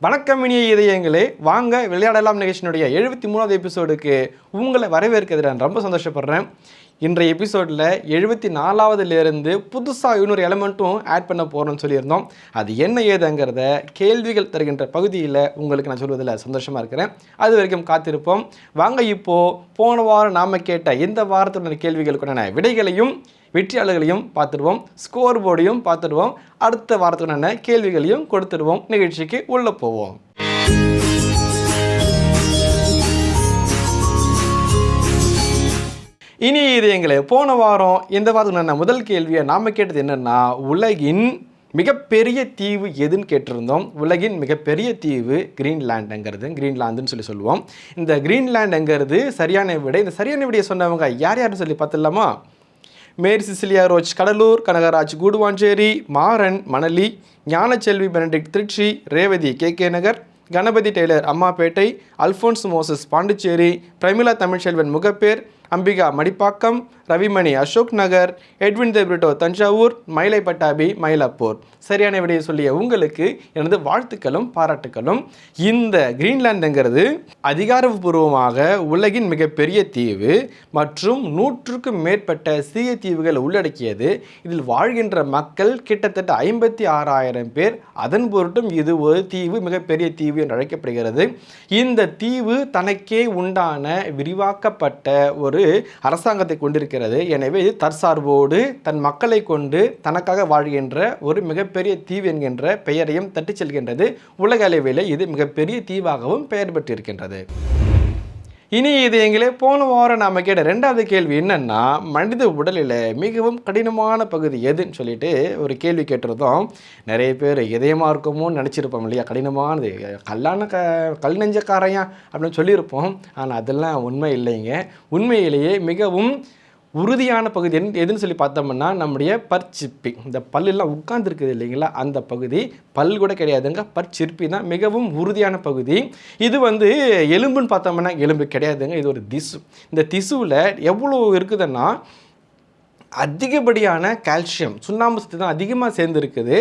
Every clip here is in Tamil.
வணக்கம் இனிய இதயங்களே. வாங்க விளையாடலாம் நிகழ்ச்சியினுடைய எழுபத்தி மூணாவது எபிசோடுக்கு உங்களை வரவேற்கிறதுல நான் ரொம்ப சந்தோஷப்படுறேன். இன்றைய எபிசோடில் எழுபத்தி நாலாவதுலேருந்து புதுசாக இன்னொரு எலமெண்ட்டும் ஆட் பண்ண போகிறோம்னு சொல்லியிருந்தோம். அது என்ன ஏதுங்கிறத கேள்விகள் தருகின்ற பகுதியில் உங்களுக்கு நான் சொல்வதில் சந்தோஷமாக இருக்கிறேன். அது வரைக்கும் காத்திருப்போம். வாங்க இப்போது போன வாரம் நாம் கேட்ட இந்த வாரத்துடன் கேள்விகளுக்குடனான விடைகளையும் வெற்றியாளர்களையும் பார்த்துடுவோம் ஸ்கோர் போர்டையும் பார்த்துடுவோம் அடுத்த வாரத்துக்கான கேள்விகளையும் கொடுத்துடுவோம் நிகழ்ச்சிக்கு உள்ளே போவோம். இனி இது எங்களை போன வாரம் இந்த நான் முதல் கேள்வியை நாம் கேட்டது என்னென்னா உலகின் மிகப்பெரிய தீவு எதுன்னு கேட்டிருந்தோம். உலகின் மிகப்பெரிய தீவு கிரீன்லாண்டுங்கிறது கிரீன்லாந்துன்னு சொல்லி சொல்லுவோம். இந்த கிரீன்லாண்டுங்கிறது சரியான விடை. இந்த சரியான விடையை சொன்னவங்க யார் யாருன்னு சொல்லி பார்த்துடலாமா? Mary Cecilia Roche Cuddalore Kanagaraj Guduvanchery Maran Manali Gnanaselvi Benedict Trichy Revathi K K Nagar Ganapathi tailor Ammapettai Alphonse Moses Pondicherry Pramila Tamilselvan Mogappair Ambika Madipakkam Ravimani Ashok Nagar Edwin De Britto Thanjavur Mylai Pattabi Mylapore. சரியான விடையை சொல்லிய உங்களுக்கு எனது வாழ்த்துக்களும் பாராட்டுக்களும். இந்த கிரீன்லாந்துங்கிறது அதிகாரப்பூர்வமாக உலகின் மிகப்பெரிய தீவு மற்றும் நூற்றுக்கும் மேற்பட்ட சிறிய தீவுகள் உள்ளடக்கியது. இதில் வாழ்கின்ற மக்கள் கிட்டத்தட்ட ஐம்பத்தி ஆறாயிரம் பேர். அதன் பொருட்டும் இது ஒரு தீவு மிகப்பெரிய தீவு என்று அழைக்கப்படுகிறது. இந்த தீவு தனக்கே உண்டான விரிவாக்கப்பட்ட ஒரு அரசாங்கத்தை கொண்டிருக்கிறது. எனவே இது தற்சார்போடு தன் மக்களை கொண்டு தனக்காக வாழ்கின்ற ஒரு மிகப்பெரிய தீவு என்கின்ற பெயரையும் தட்டிச் செல்கின்றது. உலக அளவில் இது மிகப்பெரிய தீவாகவும் பெயர் பெற்றிருக்கின்றது. இனி இது எங்களே போன வாரம் நாம் கேட்ட ரெண்டாவது கேள்வி என்னென்னா மனித உடலில் மிகவும் கடினமான பகுதி எதுன்னு சொல்லிட்டு ஒரு கேள்வி கேட்டிருந்தோம். நிறைய பேர் இதயமாக இருக்குமோன்னு நினச்சிருப்போம் இல்லையா? கடினமானது. கல்லான க கல் நெஞ்சக்காரையா அப்படின்னு சொல்லியிருப்போம். ஆனால் அதெல்லாம் உண்மை இல்லைங்க. உண்மையிலேயே மிகவும் உறுதியான பகுதி என் எதுன்னு சொல்லி பார்த்தோம்னா நம்முடைய பற்சிப்பி இந்த பல்லெல்லாம் உட்கார்ந்துருக்குது இல்லைங்களா? அந்த பகுதி பல் கூட கிடையாதுங்க. பற்சிற்பி தான் மிகவும் உறுதியான பகுதி. இது வந்து எலும்புன்னு பார்த்தோம்னா எலும்பு கிடையாதுங்க. இது ஒரு திசு. இந்த திசுவில் எவ்வளோ இருக்குதுன்னா அதிகப்படியான கால்சியம் சுண்ணாம்பு சத்து தான் அதிகமாக சேர்ந்துருக்குது.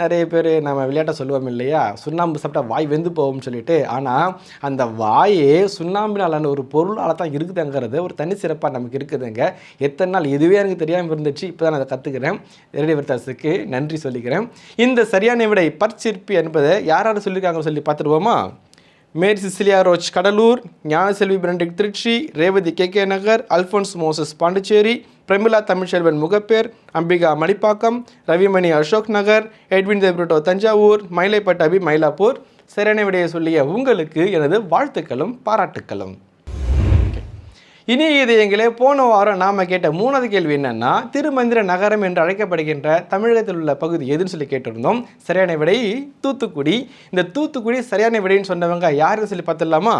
நிறைய பேர் நம்ம விளையாட்ட சொல்லுவோம் இல்லையா? சுண்ணாம்பு சாப்பிட்டா வாய் வெந்து போகும்னு சொல்லிட்டு. ஆனால் அந்த வாயே சுண்ணாம்பினாலான ஒரு பொருளால் தான் இருக்குதுங்கிறது ஒரு தனி சிறப்பாக நமக்கு இருக்குதுங்க. எத்தனை நாள் இதுவே எனக்கு தெரியாமல் இருந்துச்சு. இப்போ தான் நான் அதை கற்றுக்கிறேன் ரெடி விருத்தாசுக்கு நன்றி சொல்லிக்கிறேன். இந்த சரியான விடை பற்சிற்பி என்பதை யார் யார் சொல்லியிருக்காங்கன்னு சொல்லி பார்த்துருவோமா? Mary Cecilia Roche Cuddalore Gnanaselvi Benedict Trichy Revathi K K Nagar Alphonse Moses Pondicherry Pramila Tamilselvan Mogappair Ambika Manipakkam Ravimani Ashok Nagar Edwin De Britto Thanjavur Mylai Pattabi Mylapore சரியான விடையை சொல்லிய உங்களுக்கு எனது வாழ்த்துக்களும் பாராட்டுக்களும். இனி இதயங்களே போன வாரம் நாம் கேட்ட மூணாவது கேள்வி என்னென்னா திருமந்திர நகரம் என்று அழைக்கப்படுகின்ற தமிழகத்தில் உள்ள பகுதி எதுன்னு சொல்லி கேட்டிருந்தோம். சரியான விடை தூத்துக்குடி. இந்த தூத்துக்குடி சரியான விடைன்னு சொன்னவங்க யாருன்னு சொல்லி பார்த்துடலாமா?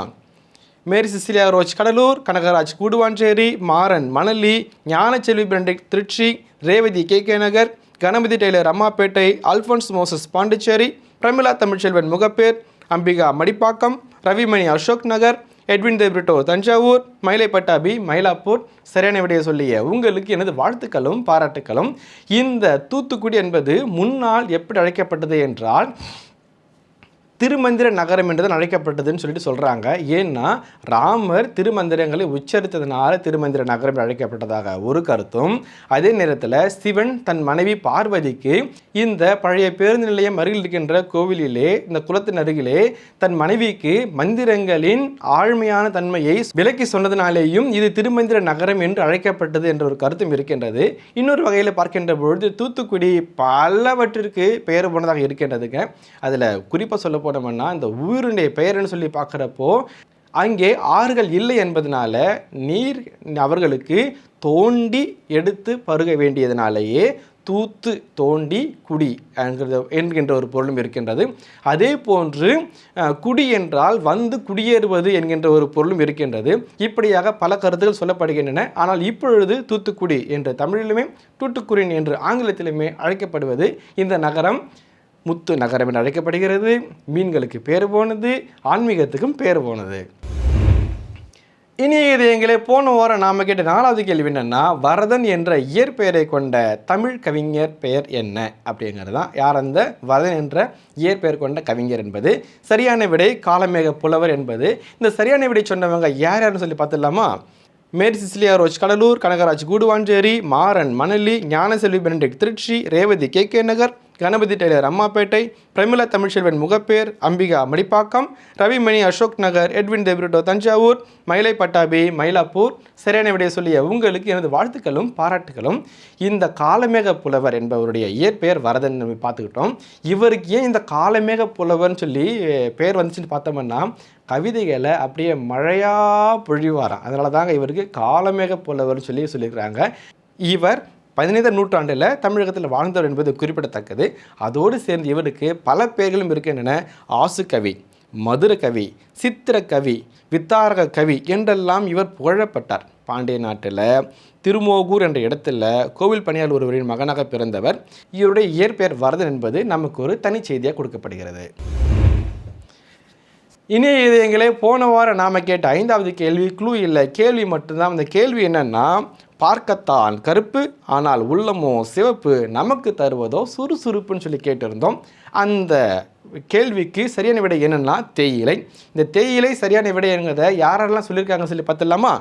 Mary Cecilia Roche Cuddalore Kanagaraj Guduvanchery Maran Manali Gnanaselvi Benedict Trichy Revathi K K Nagar Ganapathi tailor Ammapettai Alphonse Moses Pondicherry Pramila Tamilselvan Mogappair Ambika Madipakkam Ravimani Ashok Nagar Edwin De Britto Thanjavur Mylai Pattabi Mylapore சரியான விடையை சொல்லிய உங்களுக்கு எனது வாழ்த்துக்களும் பாராட்டுக்களும். இந்த தூத்துக்குடி என்பது முன்னால் எப்படி அழைக்கப்பட்டது என்றால் திருமந்திர நகரம் என்றுதான் அழைக்கப்பட்டதுன்னு சொல்லிட்டு சொல்கிறாங்க ஏன்னா ராமர் திருமந்திரங்களை உச்சரித்ததுனால திருமந்திர நகரம் என்று அழைக்கப்பட்டதாக ஒரு கருத்தும் அதே நேரத்தில் சிவன் தன் மனைவி பார்வதிக்கு இந்த பழைய பேருந்து நிலையம் அருகில் இருக்கின்ற கோவிலிலே இந்த குளத்தின் அருகிலே தன் மனைவிக்கு மந்திரங்களின் ஆழ்மையான தன்மையை விலக்கி சொன்னதினாலேயும் இது திருமந்திர நகரம் என்று அழைக்கப்பட்டது என்ற ஒரு கருத்தும் இருக்கின்றது. இன்னொரு வகையில் பார்க்கின்ற பொழுது தூத்துக்குடி பலவற்றிற்கு பெயர் போனதாக இருக்கின்றதுங்க. அதில் குறிப்பாக சொல்ல போனோம்னா இந்த ஊருடைய பெயர்னு சொல்லி பார்க்குறப்போ அங்கே ஆறுகள் இல்லை என்பதனால நீர் அவர்களுக்கு தோண்டி எடுத்து பருக வேண்டியதுனாலேயே தூத்து தோண்டி குடி என்கிற என்கின்ற ஒரு பொருளும் இருக்கின்றது. அதே போன்று குடி என்றால் வந்து குடியேறுவது என்கின்ற ஒரு பொருளும் இருக்கின்றது. இப்படியாக பல கருத்துகள் சொல்லப்படுகின்றன. ஆனால் இப்பொழுது தூத்துக்குடி என்று தமிழிலுமே தூத்துக்குடின் என்று ஆங்கிலத்திலுமே அழைக்கப்படுவது இந்த நகரம் முத்து நகரம் என்று அழைக்கப்படுகிறது. மீன்களுக்கு பேர் போனது ஆன்மீகத்துக்கும் பேர் போனது. இனி இது எங்களே போன வாரம் நாம் கேட்ட நாலாவது கேள்வி என்னென்னா வரதன் என்ற இயற்பெயரை கொண்ட தமிழ் கவிஞர் பெயர் என்ன? அப்படிங்கிறது தான் யார் அந்த வரதன் என்ற இயற்பெயர் கொண்ட கவிஞர் என்பது? சரியான விடை காலமேக புலவர் என்பது. இந்த சரியான விடை சொன்னவங்க யார் யாருன்னு சொல்லி பார்த்துடலாமா? Mary Cecilia Roche Cuddalore Kanagaraj Guduvanchery Maran Manali Gnanaselvi Benedict Trichy Revathi K K Nagar Ganapathi tailor Ammapettai Pramila Tamilselvan Mogappair Ambika Madipakkam Ravimani Ashok Nagar Edwin De Britto Thanjavur Mylai Pattabi Mylapore சரியான விடைய சொல்லிய உங்களுக்கு எனது வாழ்த்துக்களும் பாராட்டுகளும். இந்த காலமேக புலவர் என்பவருடைய இயற்பெயர் வரதன் நம்ம பார்த்துக்கிட்டோம். இவருக்கு ஏன் இந்த காலமேக புலவர்னு சொல்லி பேர் வந்துச்சுன்னு பார்த்தோம்னா கவிதைகளை அப்படியே மழையாக பொழிவாராம். அதனால தாங்க இவருக்கு காலமேக புலவர்னு சொல்லி சொல்லியிருக்கிறாங்க. இவர் பதினைந்தாம் நூற்றாண்டில் தமிழகத்தில் வாழ்ந்தவர் என்பது குறிப்பிடத்தக்கது. அதோடு சேர்ந்து இவருக்கு பல பெயர்களும் இருக்கின்றன. ஆசு கவி மதுர கவி சித்திர கவி வித்தாரக கவி என்றெல்லாம் இவர் புகழப்பட்டார். பாண்டிய நாட்டில் திருமோகூர் என்ற இடத்துல கோவில் பணியாளர் ஒருவரின் மகனாக பிறந்தவர். இவருடைய இயற்பெயர் வரதன் என்பது நமக்கு ஒரு தனி செய்தியாக கொடுக்கப்படுகிறது. இனிய இதயங்களே போன வாரம் நாம் கேட்ட ஐந்தாவது கேள்வி க்ளூ இல்லை. கேள்வி மட்டும்தான். அந்த கேள்வி என்னென்னா பார்க்கத்தான் கருப்பு ஆனால் உள்ளமோ சிவப்பு நமக்கு தருவதோ சுறுசுறுப்புன்னு சொல்லி கேட்டிருந்தோம். அந்த கேள்விக்கு சரியான விடை என்னென்னா தேயிலை. இந்த தேயிலை சரியான விடை என்கிறத யாரெல்லாம் சொல்லியிருக்காங்கன்னு சொல்லி பார்த்துடலாமா?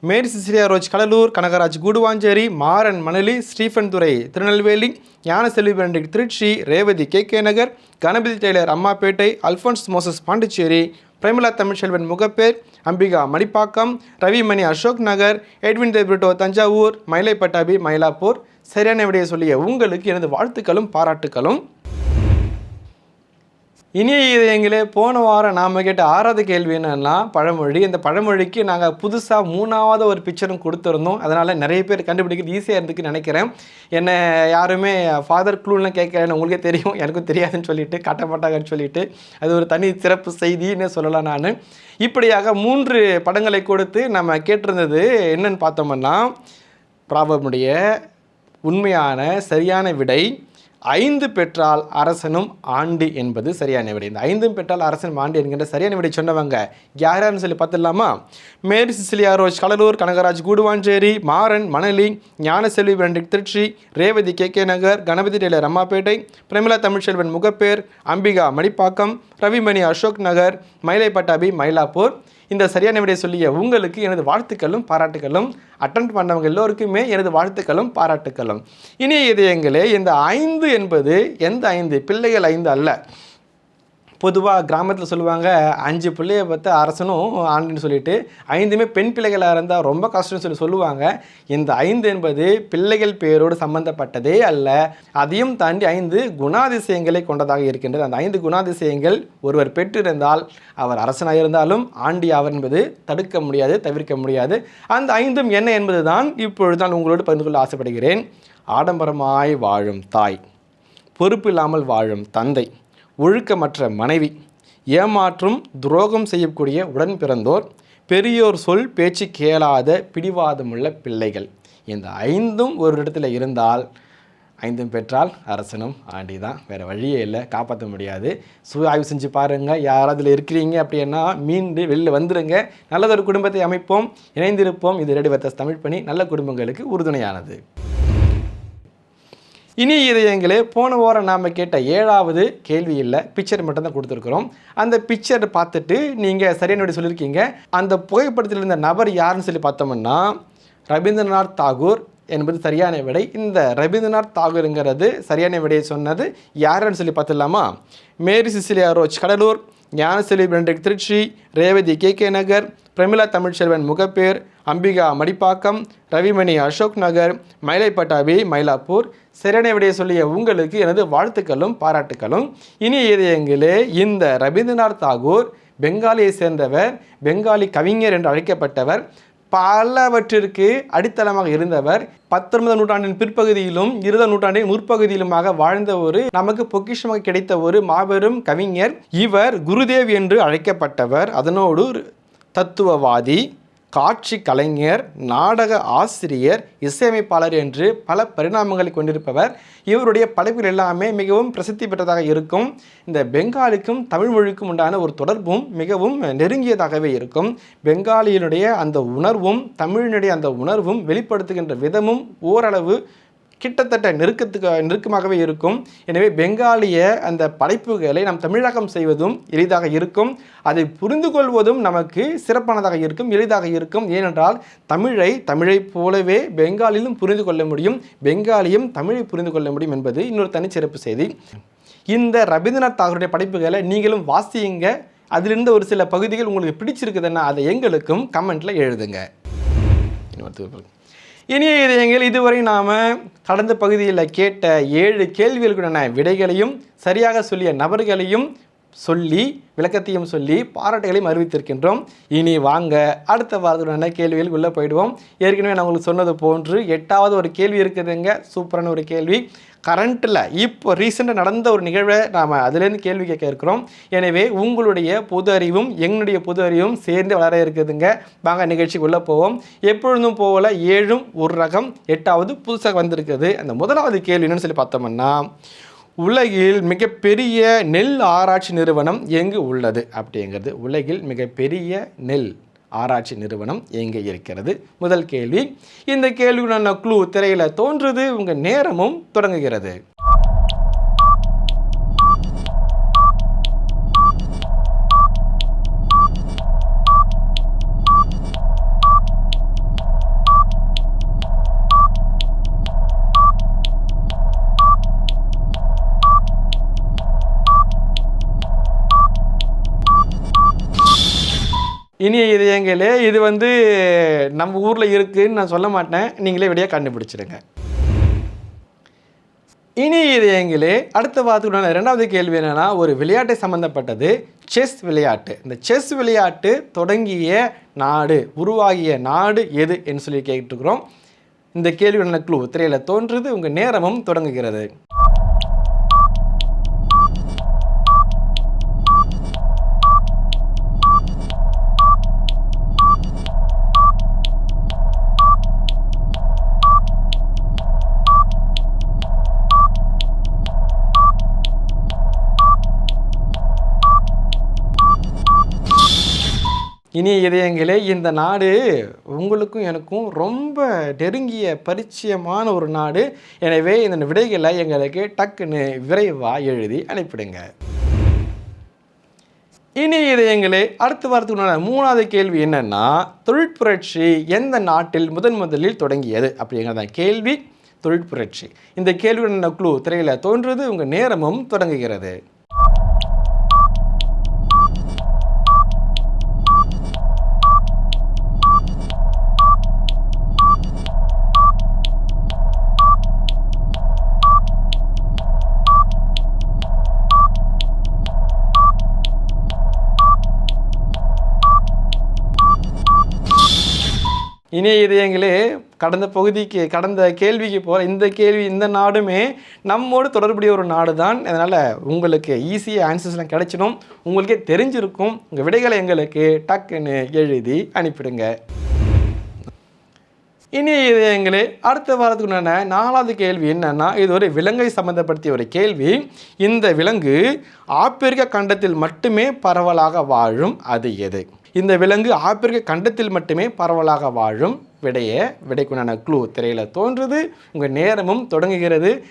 Mary Cecilia Roche Cuddalore Kanagaraj Guduvanchery Maran Manali Stephen Durai Tirunelveli Gnanaselvi Benedict Trichy Revathi K K Nagar Ganapathi tailor Ammapettai Alphonse Moses Pondicherry Pramila Tamilselvan Mogappair Ambika Manipakkam Ravimani Ashok Nagar Edwin De Britto Thanjavur Mylai Pattabi Mylapore. சரியான விடையை சொல்லிய உங்களுக்கு எனது வாழ்த்துக்களும் பாராட்டுக்களும். இனிய இதயங்களே போன வாரம் நாம் கேட்ட ஆறாவது கேள்வி என்னென்னா பழமொழி. இந்த பழமொழிக்கு நாங்கள் புதுசாக மூணாவது ஒரு பிக்சரும் கொடுத்துருந்தோம். அதனால் நிறைய பேர் கண்டுபிடிக்கிறது ஈஸியாக இருந்துக்குன்னு நினைக்கிறேன். என்னை யாருமே ஃபாதர் க்ளூலாம் கேட்குறேன்னு உங்களுக்கே தெரியும். எனக்கும் தெரியாதுன்னு சொல்லிட்டு காட்டமாட்டாங்கன்னு சொல்லிட்டு அது ஒரு தனி சிறப்பு செய்தின்னு சொல்லலாம் நான். இப்படியாக மூன்று படங்களை கொடுத்து நம்ம கேட்டிருந்தது என்னென்னு பார்த்தோம்னா ப்ராபமுடைய உண்மையான சரியான விடை ஐந்து பெற்றால் அரசனும் ஆண்டு என்பது சரியான விடை. இந்த ஐந்தும் பெற்றால் அரசனும் ஆண்டி என்கின்ற சரியான விடை சொன்னவங்க யாரான்னு சொல்லி பார்த்துடலாமா? Mary Cecilia Roche Cuddalore Kanagaraj Guduvanchery Maran Manali Gnanaselvi Benedict Trichy Revathi K. K. Nagar Ganapathi tailor Ammapettai Pramila Tamilselvan Mogappair Ambika Manipakkam Ravimani Ashok Nagar Mylai Pattabi Mylapore இந்த சரியான விடையை சொல்லிய உங்களுக்கு எனது வாழ்த்துக்களும் பாராட்டுகளும் அட்டன் பண்ணவங்க எல்லோருக்குமே எனது வாழ்த்துக்களும் பாராட்டுக்களும். இனிய இதயங்களே இந்த ஐந்து என்பது எந்த ஐந்து? பிள்ளைகள் ஐந்து அல்ல. பொதுவாக கிராமத்தில் சொல்லுவாங்க அஞ்சு பிள்ளையை பார்த்து அரசனும் ஆண்டுன்னு சொல்லிட்டு ஐந்துமே பெண் பிள்ளைகளாக இருந்தால் ரொம்ப கஷ்டம்னு சொல்லி சொல்லுவாங்க. இந்த ஐந்து என்பது பிள்ளைகள் பேரோடு சம்பந்தப்பட்டதே அல்ல. அதையும் தாண்டி ஐந்து குணாதிசயங்களை கொண்டதாக இருக்கின்றது. அந்த ஐந்து குணாதிசயங்கள் ஒருவர் பெற்றிருந்தால் அவர் அரசனாக இருந்தாலும் ஆண்டி அவர் என்பது தடுக்க முடியாது தவிர்க்க முடியாது. அந்த ஐந்தும் என்ன என்பது தான் இப்பொழுது நான் உங்களோடு பகிர்ந்து கொள்ள ஆசைப்படுகிறேன். ஆடம்பரமாய் வாழும் தாய் பொறுப்பு இல்லாமல் வாழும் தந்தை ஒழுக்கமற்ற மனைவி. ஏமாற்றும் துரோகம் செய்யக்கூடிய உடன் பிறந்தோர். பெரியோர் சொல் பேச்சு கேளாத பிடிவாதமுள்ள பிள்ளைகள். இந்த ஐந்தும் ஒரு இடத்துல இருந்தால் ஐந்தும் பெற்றால் அரசனும் ஆண்டி தான் வேறு வழியே இல்லை காப்பாற்ற முடியாது. சுய ஆய்வு செஞ்சு பாருங்கள் யாராவது இருக்கிறீங்க அப்படின்னா மீண்டு வெளியில் வந்துடுங்க நல்லதொரு குடும்பத்தை அமைப்போம் இணைந்திருப்போம். இது ரெடி வர்த்தஸ் தமிழ் பணி. நல்ல குடும்பங்களுக்கு உறுதுணையானது. இனி இதயங்களே போன வாரம் நாம் கேட்ட ஏழாவது கேள்வி இல்லை பிக்சர் மட்டும்தான் கொடுத்துருக்குறோம். அந்த பிக்சர் பார்த்துட்டு நீங்கள் சரியான சொல்லியிருக்கீங்க. அந்த புகைப்படத்தில் இருந்த நபர் யாருன்னு சொல்லி பார்த்தோம்னா ரவீந்திரநாத் தாகூர் என்பது சரியான விடை. இந்த ரவீந்திரநாத் தாகூருங்கிறது சரியான விடையை சொன்னது யாருன்னு சொல்லி பார்த்துடலாமா? Mary Cecilia Roche Cuddalore. Gnanaselvi Benedict Trichy Revathi K K Nagar Pramila Tamilselvan Mogappair Ambika Madipakkam Ravimani Ashok Nagar Mylai Pattabi Mylapore. சரியான விடையை சொல்லிய உங்களுக்கு எனது வாழ்த்துக்களும் பாராட்டுக்களும். இனி இதயங்களே இந்த ரவீந்திரநாத் தாகூர் பெங்காலியை சேர்ந்தவர் பெங்காலி கவிஞர் என்று அழைக்கப்பட்டவர் பலவற்றிற்கு அடித்தளமாக இருந்தவர் பத்தொன்பதாம் நூற்றாண்டின் பிற்பகுதியிலும் இருபதாம் நூற்றாண்டின் முற்பகுதியிலுமாக வாழ்ந்த ஒரு நமக்கு பொக்கிஷமாக கிடைத்த ஒரு மாபெரும் கவிஞர் இவர் குருதேவ் என்று அழைக்கப்பட்டவர். அதனோடு தத்துவவாதி காட்சி கலைஞர் நாடக ஆசிரியர் இசையமைப்பாளர் என்று பல பரிணாமங்களை கொண்டிருப்பவர். இவருடைய படைப்புகள் எல்லாமே மிகவும் பிரசித்தி பெற்றதாக இருக்கும். இந்த பெங்காலிக்கும் தமிழ் மொழிக்கும் உண்டான ஒரு தொடர்பும் மிகவும் நெருங்கியதாகவே இருக்கும். பெங்காலியினுடைய அந்த உணர்வும் தமிழினுடைய அந்த உணர்வும் வெளிப்படுத்துகின்ற விதமும் ஓரளவு கிட்டத்தட்ட நெருக்கத்துக்கு நெருக்கமாகவே இருக்கும். எனவே பெங்காலிய அந்த படைப்புகளை நாம் தமிழாக்கம் செய்வதும் எளிதாக இருக்கும். அதை புரிந்து கொள்வதும் நமக்கு சிறப்பானதாக இருக்கும் எளிதாக இருக்கும். ஏனென்றால் தமிழை தமிழைப் போலவே பெங்காலிலும் புரிந்து கொள்ள முடியும். பெங்காலியும் தமிழை புரிந்து கொள்ள முடியும் என்பது இன்னொரு தனிச்சிறப்பு செய்தி. இந்த ரவீந்திரநாத் தாகருடைய படைப்புகளை நீங்களும் வாசியுங்க. அதிலிருந்து ஒரு சில பகுதிகள் உங்களுக்கு பிடிச்சிருக்குதுன்னா அதை எங்களுக்கும் கமெண்ட்டில் எழுதுங்க. இனிய இதயங்கள் இதுவரை நாம் கடந்த பகுதியில் கேட்ட ஏழு கேள்விகளுக்குடான விடைகளையும் சரியாக சொல்லிய நபர்களையும் சொல்லி விளக்கத்தையும் சொல்லி பாராட்டுகளையும் அறிவித்திருக்கின்றோம். இனி வாங்க அடுத்த வாரத்துடனே கேள்விகள் உள்ளே போயிடுவோம். ஏற்கனவே நான் உங்களுக்கு சொன்னது போன்று எட்டாவது ஒரு கேள்வி இருக்குதுங்க. சூப்பரான ஒரு கேள்வி. கரண்ட்டில் இப்போ ரீசெண்டாக நடந்த ஒரு நிகழ்வை நாம் அதுலேருந்து கேள்வி கேட்க இருக்கிறோம். எனவே உங்களுடைய பொது அறிவும் எங்களுடைய பொது அறிவும் சேர்ந்து வளர இருக்குதுங்க. வாங்க நிகழ்ச்சிக்குள்ளே போவோம். எப்பொழுதும் போகல ஏழும் ஒரு ரகம் எட்டாவது புதுசாக வந்திருக்குது. அந்த முதலாவது கேள்வி என்னன்னு சொல்லி பார்த்தோம்னா உலகில் மிகப்பெரிய நெல் ஆராய்ச்சி நிறுவனம் எங்கு உள்ளது? அப்படிங்கிறது. உலகில் மிகப்பெரிய நெல். ஆராய்ச்சி நிறுவனம் எங்கே இருக்கிறது? முதல் கேள்வி இந்த கேள்வியுடன் க்ளூ திரையில் தோன்றுது உங்கள் நேரமும் தொடங்குகிறது. இனிய இதயங்களே இது வந்து நம்ம ஊரில் இருக்குதுன்னு நான் சொல்ல மாட்டேன். நீங்களே விடையாக கண்டுபிடிச்சிடுங்க. இனிய இதயங்களே அடுத்த வாரத்துக்குள்ள ரெண்டாவது கேள்வி என்னென்னா ஒரு விளையாட்டை சம்மந்தப்பட்டது செஸ் விளையாட்டு. இந்த செஸ் விளையாட்டு தொடங்கிய நாடு உருவாகிய நாடு எது என்று சொல்லி கேட்டுருக்குறோம் இந்த கேள்வி க்ளூ திரையில் தோன்றுது உங்கள் நேரமும் தொடங்குகிறது. இனிய இதயங்களே இந்த நாடு உங்களுக்கும் எனக்கும் ரொம்ப நெருங்கிய பரிச்சயமான ஒரு நாடு. எனவே இந்த விடைகளை எங்களுக்கு டக்குன்னு விரைவாக எழுதி அனுப்பிடுங்க. இனி இதயங்களே அடுத்த வாரத்துக்குண்டான மூணாவது கேள்வி என்னென்னா தொழிற்புரட்சி எந்த நாட்டில் முதன் முதலில் தொடங்கியது? அப்படிங்கிறத கேள்வி. தொழிற்புரட்சி. இந்த கேள்வியுடன் குழு திரையில் தோன்றுவது உங்கள் நேரமும் தொடங்குகிறது. இணைய இதயங்களே கடந்த பகுதிக்கு கடந்த கேள்விக்கு போகிற இந்த கேள்வி இந்த நாடுமே நம்மோடு தொடர்புடைய ஒரு நாடு தான் அதனால் உங்களுக்கு ஈஸியாக ஆன்சர்ஸ்லாம் கிடைச்சிடும். உங்களுக்கே தெரிஞ்சிருக்கும். உங்கள் விடைகளை எங்களுக்கு டக்குன்னு எழுதி அனுப்பிடுங்க. இனி இதயங்களே அடுத்த வாரத்துக்குண்டான நாலாவது கேள்வி என்னென்னா இது ஒரு விலங்கை சம்மந்தப்படுத்திய ஒரு கேள்வி. இந்த விலங்கு ஆப்பிரிக்க கண்டத்தில் மட்டுமே பரவலாக வாழும் அது எது? இந்த விலங்கு ஆப்பிரிக்க கண்டத்தில் மட்டுமே பரவலாக வாழும். விடைய விடைக்குண்டான க்ளூ திரையில் தோன்றுது. உங்கள் நேரமும் தொடங்குகிறது.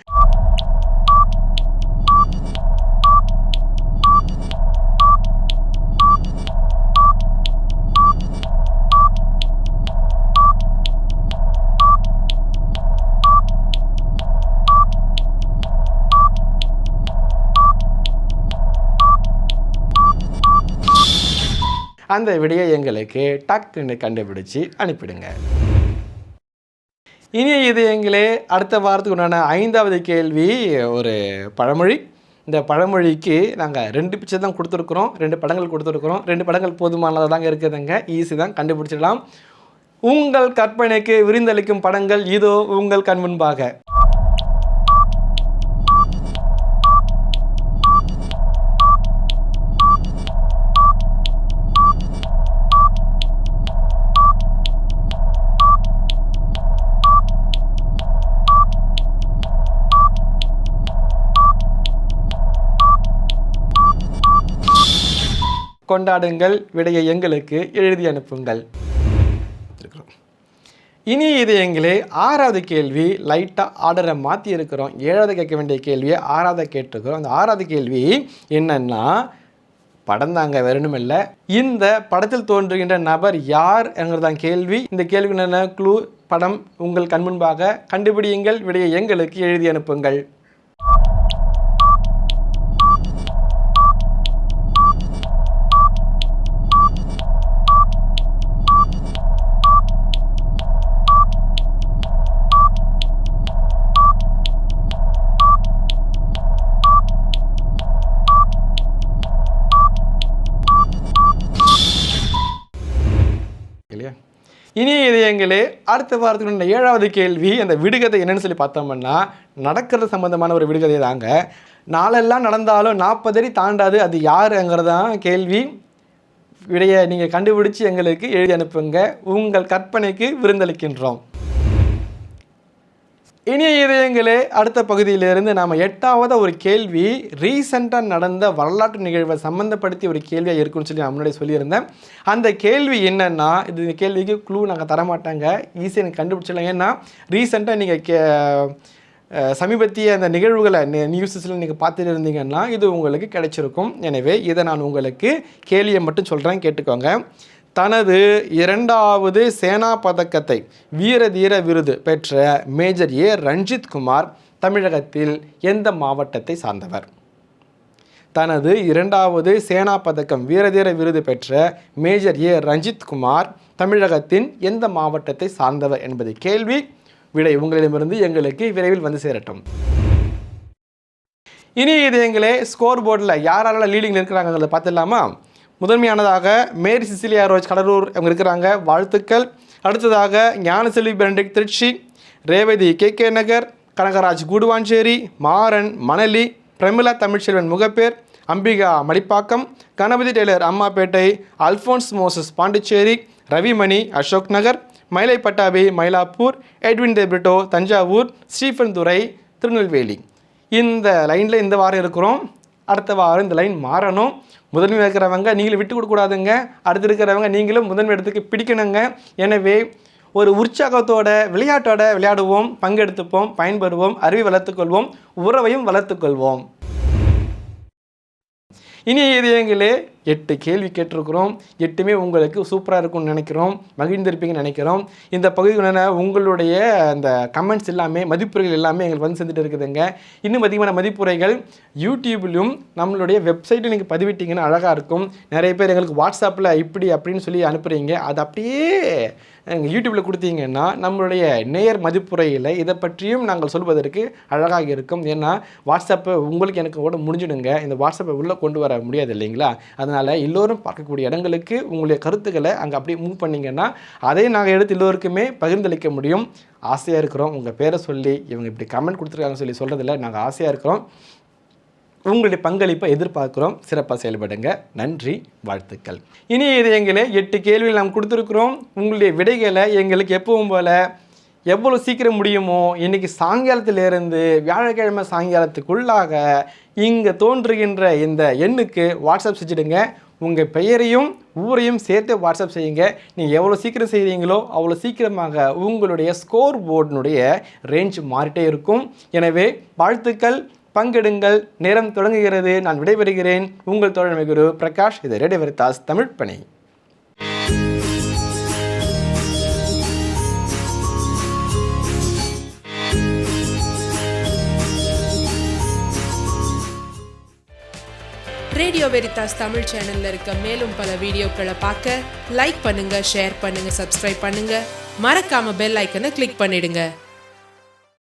அந்த விடையை எங்களுக்கு டக்குன்னு கண்டுபிடிச்சி அனுப்பிடுங்க. இனி இது எங்களே அடுத்த வாரத்துக்கு உண்டான ஐந்தாவது கேள்வி ஒரு பழமொழி. இந்த பழமொழிக்கு நாங்கள் ரெண்டு பிக்சர் தான் கொடுத்துருக்குறோம் ரெண்டு படங்கள் கொடுத்துருக்குறோம். ரெண்டு படங்கள் போதுமானதாக தாங்க இருக்குதுங்க. ஈஸி தான் கண்டுபிடிச்சிடலாம். உங்கள் கற்பனைக்கு விருந்தளிக்கும் படங்கள் இதோ உங்கள் கண் முன்பாக. கொண்டாடுங்கள் விடையை எங்களுக்கு எழுதி அனுப்புங்கள். இனி இனி இதயங்களே ஆறாவது கேள்வி லைட்டாக ஆர்டரை மாற்றி இருக்கிறோம் ஏழாவது கேட்க வேண்டிய கேள்வியை ஆறாவது கேட்டிருக்கிறோம். அந்த ஆறாவது கேள்வி என்னன்னா படம் தாங்க வரணும் இல்லை. இந்த படத்தில் தோன்றுகின்ற நபர் யார் என்கிறதான் கேள்வி. இந்த கேள்வி என்ன க்ளூ படம் உங்கள் கண் முன்பாக கண்டுபிடியுங்கள் விடையை எங்களுக்கு எழுதி அனுப்புங்கள். இல்லையா இனி இதயங்களே அடுத்த வாரத்துக்கு ஏழாவது கேள்வி அந்த விடுகதை என்னன்னு சொல்லி பார்த்தோம்னா நடக்கிறது சம்மந்தமான ஒரு விடுகதை தாங்க. நாளெல்லாம் நடந்தாலும் நாற்பது அடி தாண்டாது அது யாருங்கிறதான் கேள்வி. விடையை நீங்கள் கண்டுபிடிச்சு எங்களுக்கு எழுதி அனுப்புங்க. உங்கள் கற்பனைக்கு விருந்தளிக்கின்றோம். இனிய இதயங்களே அடுத்த பகுதியிலிருந்து நாம் எட்டாவது ஒரு கேள்வி ரீசெண்டாக நடந்த வரலாற்று நிகழ்வை சம்மந்தப்படுத்தி ஒரு கேள்வியாக இருக்குன்னு சொல்லி நான் முன்னாடி சொல்லியிருந்தேன். அந்த கேள்வி என்னென்னா இது இந்த கேள்விக்கு க்ளூ நாங்கள் தரமாட்டாங்க. ஈஸியாக எனக்கு கண்டுபிடிச்சிடலாம். ஏன்னா ரீசெண்டாக நீங்கள் கே சமீபத்திய அந்த நிகழ்வுகளை நியூஸஸில் நீங்கள் பார்த்துட்டு இருந்தீங்கன்னா இது உங்களுக்கு கிடைச்சிருக்கும். எனவே இதை நான் உங்களுக்கு கேள்வியை மட்டும் சொல்கிறேன் கேட்டுக்கோங்க. தனது இரண்டாவது சேனா பதக்கத்தை வீர தீர விருது பெற்ற மேஜர் ஏ. ரஞ்சித் குமார் தமிழகத்தில் எந்த மாவட்டத்தை சார்ந்தவர்? தனது இரண்டாவது சேனா பதக்கம் வீரதீர விருது பெற்ற மேஜர் ஏ. ரஞ்சித் குமார் தமிழகத்தின் எந்த மாவட்டத்தை சார்ந்தவர் என்பது கேள்வி. விடை உங்களிடமிருந்து எங்களுக்கு விரைவில் வந்து சேரட்டும். இனி இது எங்களே ஸ்கோர் போர்டில் யாரெல்லாம் லீடிங்கில் இருக்கிறாங்கிறத பார்த்துடலாமா? முதன்மையானதாக மேரி சிசிலியா ரோஜ் கடலூர் அவங்க இருக்கிறாங்க. வாழ்த்துக்கள். அடுத்ததாக Gnanaselvi Benedict Trichy Revathi K K Nagar Kanagaraj Guduvanchery Maran Manali Pramila Tamilselvan Mogappair Ambika Madipakkam Ganapathi tailor Ammapettai Alphonse Moses Pondicherry Ravimani Ashok Nagar Mylai Pattabi Mylapore Edwin De Britto Thanjavur Stephen Durai Tirunelveli. இந்த லைனில் இந்த வாரம் இருக்கிறோம். அடுத்த வாரம் இந்த லைன் மாறணும். முதன்மை இருக்கிறவங்க நீங்களும் விட்டு கொடுக்கூடாதுங்க அடுத்து இருக்கிறவங்க நீங்களும் முதன்மை இடத்துக்கு பிடிக்கணுங்க. எனவே ஒரு உற்சாகத்தோட விளையாட்டோட விளையாடுவோம் பங்கெடுத்துப்போம் பயன்படுவோம் அறிவை வளர்த்துக்கொள்வோம் உறவையும் வளர்த்துக்கொள்வோம் இனி இதயங்களே எட்டு கேள்வி கேட்டிருக்கிறோம். எட்டுமே உங்களுக்கு சூப்பராக இருக்கும்னு நினைக்கிறோம். மகிழ்ந்திருப்பீங்கன்னு நினைக்கிறோம். இந்த பகுதிக்கான உங்களுடைய அந்த கமெண்ட்ஸ் எல்லாமே மதிப்புரைகள் எல்லாமே எங்களுக்கு வந்து செஞ்சுட்டு இருக்குதுங்க. இன்னும் அதிகமான மதிப்புரைகள் யூடியூப்லையும் நம்மளுடைய வெப்சைட்டில் நீங்கள் பதிவிட்டிங்கன்னா அழகாக இருக்கும். நிறைய பேர் எங்களுக்கு வாட்ஸ்அப்பில் இப்படி அப்படின்னு சொல்லி அனுப்புகிறீங்க அது அப்படியே யூடியூப்பில் கொடுத்தீங்கன்னா நம்மளுடைய நேயர் மதிப்புரையில் இதை பற்றியும் நாங்கள் சொல்வதற்கு அழகாக இருக்கும். ஏன்னா வாட்ஸ்அப்பை உங்களுக்கு எனக்கு கூட முடிஞ்சிடுங்க. இந்த வாட்ஸ்அப்பை உள்ளே கொண்டு வர முடியாது இல்லைங்களா? அதனால் எல்லோரும் பார்க்கக்கூடிய இடங்களுக்கு உங்களுடைய கருத்துக்களை அங்கே அப்படியே மூவ் பண்ணிங்கன்னா அதை நாங்கள் எடுத்து எல்லோருக்குமே பகிர்ந்தளிக்க முடியும். ஆசையாக இருக்கிறோம். உங்கள் பேரை சொல்லி இவங்க இப்படி கமெண்ட் கொடுத்துருக்காங்கன்னு சொல்லி சொல்கிறதில்ல நாங்கள் ஆசையாக இருக்கிறோம். உங்களுடைய பங்களிப்பை எதிர்பார்க்குறோம். சிறப்பாக செயல்படுங்க. நன்றி வாழ்த்துக்கள். இனி இது எங்களே எட்டு கேள்விகள் நாம் கொடுத்துருக்குறோம். உங்களுடைய விடைகளை எங்களுக்கு எப்பவும் போல் எவ்வளோ சீக்கிரம் முடியுமோ இன்றைக்கி சாயங்காலத்திலிருந்து வியாழக்கிழமை சாயங்காலத்துக்குள்ளாக இங்கே தோன்றுகின்ற இந்த எண்ணுக்கு வாட்ஸ்அப் செஞ்சுடுங்க. உங்கள் பெயரையும் ஊரையும் சேர்த்து வாட்ஸ்அப் செய்யுங்க. நீங்கள் எவ்வளோ சீக்கிரம் செய்கிறீங்களோ அவ்வளோ சீக்கிரமாக உங்களுடைய ஸ்கோர் போர்டினுடைய ரேஞ்ச் மாறிட்டே இருக்கும். எனவே வாழ்த்துக்கள். பங்கெடுங்கள். நேரம் தொடங்குகிறது. நான் விடைபெறுகிறேன். உங்கள் தோழமை குரு பிரகாஷ். இது ரேடியோ வெரிதாஸ் தமிழ் பணி. ரேடியோ வெரிதாஸ் தமிழ் சேனல்ல இருக்க மேலும் பல வீடியோக்களை பார்க்க லைக் பண்ணுங்க ஷேர் பண்ணுங்க சப்ஸ்கிரைப் பண்ணுங்க. மறக்காம பெல் ஐக்கனை கிளிக் பண்ணிடுங்க.